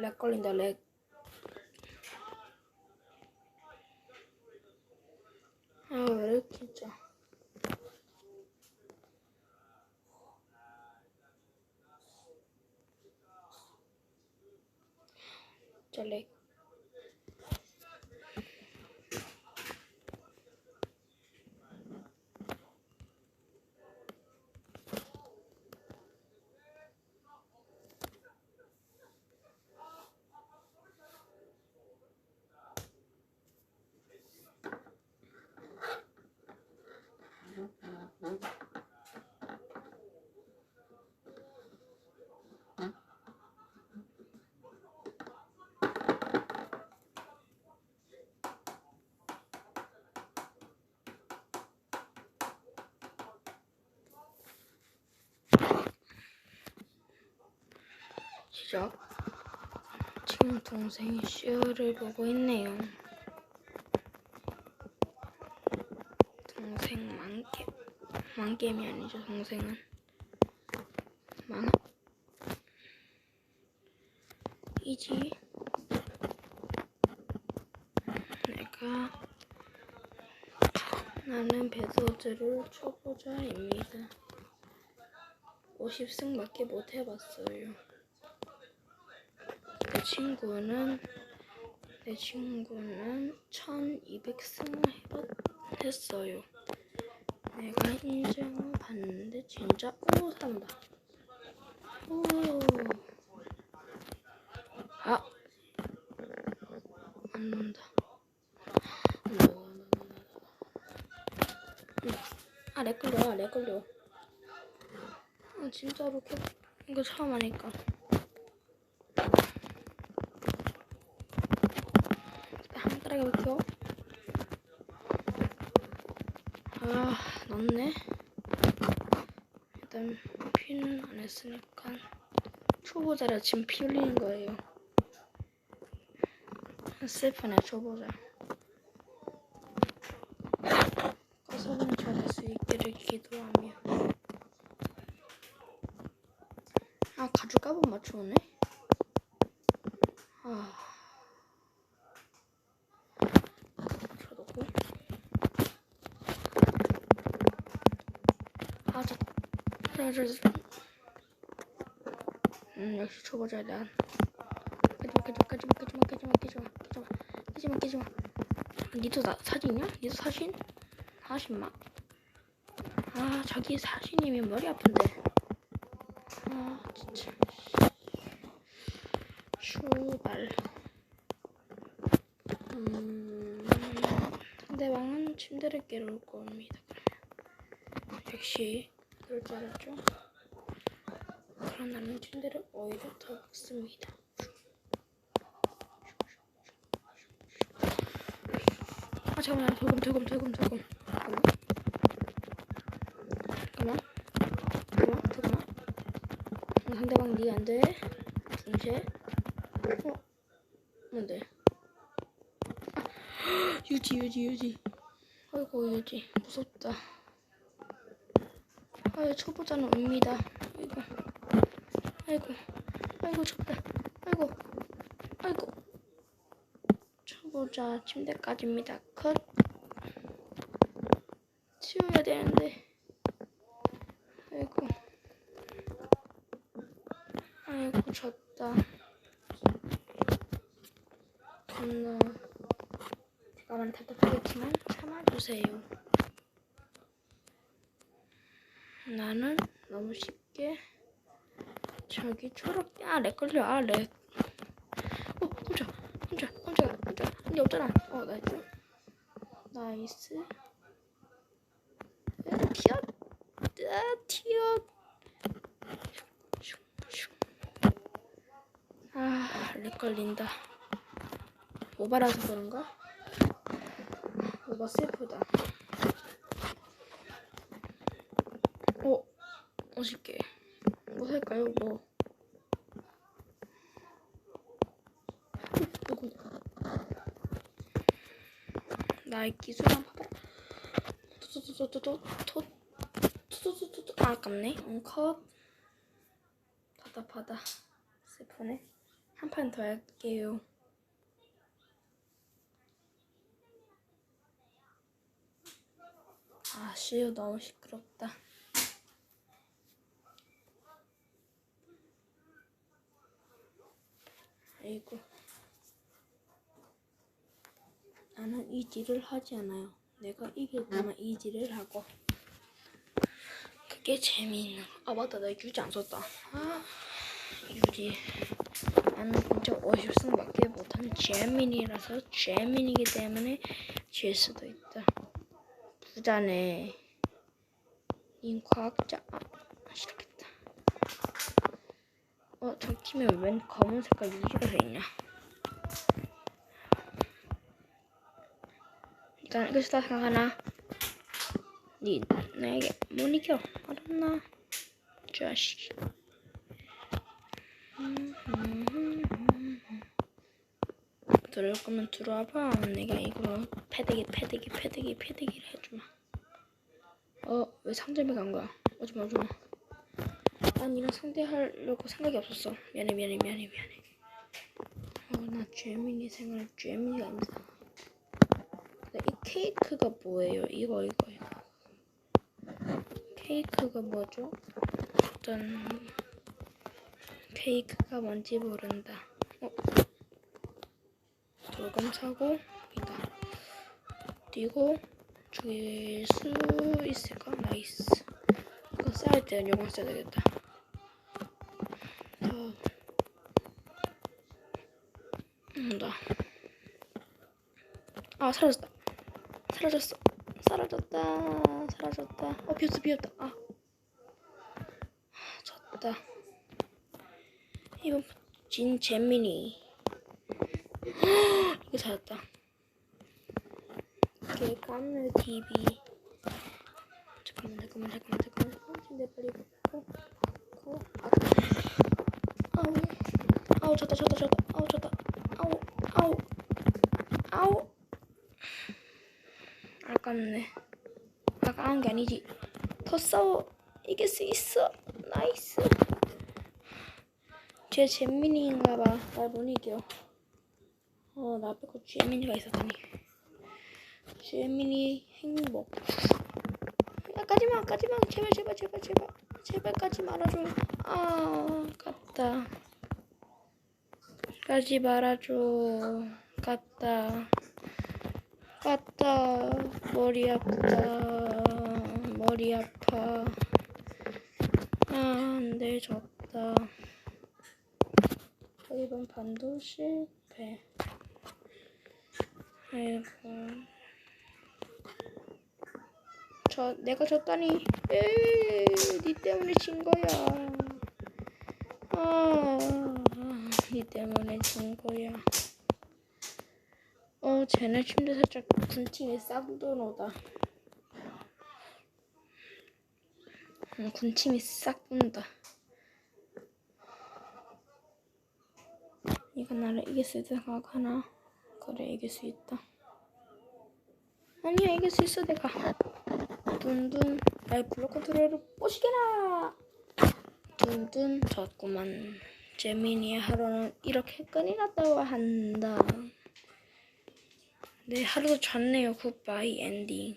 렉 걸린다 렉. 아왜 진짜. 진짜 렉. 시작. 지금 동생이 쇼를 보고 있네요. 동생 만겜 만겜이 아니죠 동생은 망 이지 내가 나는 배소즈를 초보자입니다. 50승밖에 못 해봤어요. 내 친구는 내 친구는 1200승을 했어요. 내가 인증을 받는데 진짜 오 산다. 오. 아. 안 논다. 아, 렉 걸려, 렉 걸려. 아, 진짜로 캡, 이거 처음 하니까. 한가하게 볼게요. 아, 넣네. 일단 피는 안 했으니까 초보자라 지금 피 흘리는 거예요. 슬프네 초보자. 가서는 잘할 수 있기를 기도하며. 아 가죽 값은 맞춰오네. 아. 쳐놓고. 아, 저, 저, 저, 저. 음, 역시 초보자야, 난. 깨지마, 깨지마, 깨지마, 깨지마, 깨지마, 깨지마, 깨지마, 깨지마, 깨지마. 아, 니도 나, 사진이야? 니도 사진? 사진 마. 아, 자기 사진이면 머리 아픈데. 아, 진짜. 슈발. 음, 상대방은 침대를 깨러 올 겁니다. 역시 그럴 줄 알았죠? 그런 나는 침대를 오히려 더 먹습니다. 아 잠깐만. 돌금 돌금 돌금 돌금. 잠깐만. 잠깐만 잠깐만. 잠깐만 음, 상대방 니 안돼? 중세 어? 뭔데? 아, 유지 유지 유지. 아이고 유지. 무섭다 아유 초보자는 옵니다. 아이고. 아이고. 아이고 좁다. 아이고. 아이고. 초보자. 침대까지입니다. 컷. 치워야 되는데. 아이고. 아이고 졌다. 겁나? 많이 답답하겠지만 참아주세요 나는 너무 쉽게 저기 초록 아렉 걸려. 아 렉. 어 깜짝 깜짝 깜짝 깜짝. 아니 없잖아 어 나이스. 나이스. 에, 튀어 아 튀어. 아 렉 걸린다. 오바라서 그런가? 오바 슬프다 어 멋있게. 뭐 살까요? 뭐. 기술 한번 봐봐 토토토토토토. 토토토토토. 아 아깝네. 응, 컷 답답하다. 슬프네. 한 판 더 할게요. 아, 씨유 너무 시끄럽다. 아이고. 나는 이지를 하지 않아요. 내가 이길 때만 이지를 하고. 그게 재미있는. 거. 아 맞다, 나 유지 안 썼다. 아 유지. 나는 진짜 50승밖에 못하는 재민이라서 재민이기 때문에 질 수도 있다. 부자네. 닌 과학자. 아 싫겠다. 어, 저 팀에 웬 검은 색깔 유지가 돼 있냐? 일단 이것이다 생각하나? 니 나에게 못 이겨 알았나? 자식. 들어올 거면 들어와봐. 내가 이거 패대기 패대기 패대기 패대기를 해주마. 어, 왜 상점에 간 거야? 오지마 오지마. 난 이랑 상대하려고 생각이 없었어. 미안해 미안해 미안해 미안해. 어, 나 죄민이 생활 죄민이가 아니다. 이 케이크가 뭐예요? 이거 이거 이거. 케이크가 뭐죠? 일단 케이크가 뭔지 모른다. 어? 돌검 사고 이다. 뛰고 죽일 수 있을까? 나이스. 이거 쌓을 때는 요거 써야 되겠다. 더. 온다. 아 사라졌다. 사라졌어. 사라졌다. 사라졌다. 어 비었어 비었다. 아. 아, 졌다. 이번 진 재민이. 이거 찾았다. 개깜느 TV. 잠깐만 잠깐만 잠깐만 잠깐만 침대 빨리 벗고 벗고 아. 아우 아우 졌다 졌다 졌다 아우 졌다 아우 아우 아깝네. 아까운 게 아니지. 더 싸워. 이길 수 있어. 나이스. 쟤 잼민이인가봐. 날 못 이겨. 어나 빼고 잼민이가 있었더니. 잼민이 행복. 야 까지마 까지마 제발 제발 제발 제발. 제발 까지 말아줘. 아 아깝다. 까지 말아줘. 깠다 깠다 머리 아프다 머리 아파. 아 안돼 졌다. 이번 반도 실패 아이고 저 내가 졌다니. 에이 니 때문에 진 거야. 아니 때문에 진 거야. 어 쟤네 침대 살짝 군침이 싹 도노다. 음, 군침이 싹 돈다. 이거 나를 이길 수 있다 생각하나? 그래 이길 수 있다. 아니야 이길 수 있어 내가. 둔둔. 나의 블록 컨트롤을 뽀시게라 둔둔 졌구만. 재민이의 하루는 이렇게 끝이 났다고 한다 내 하루도 졌네요. 굿바이 엔딩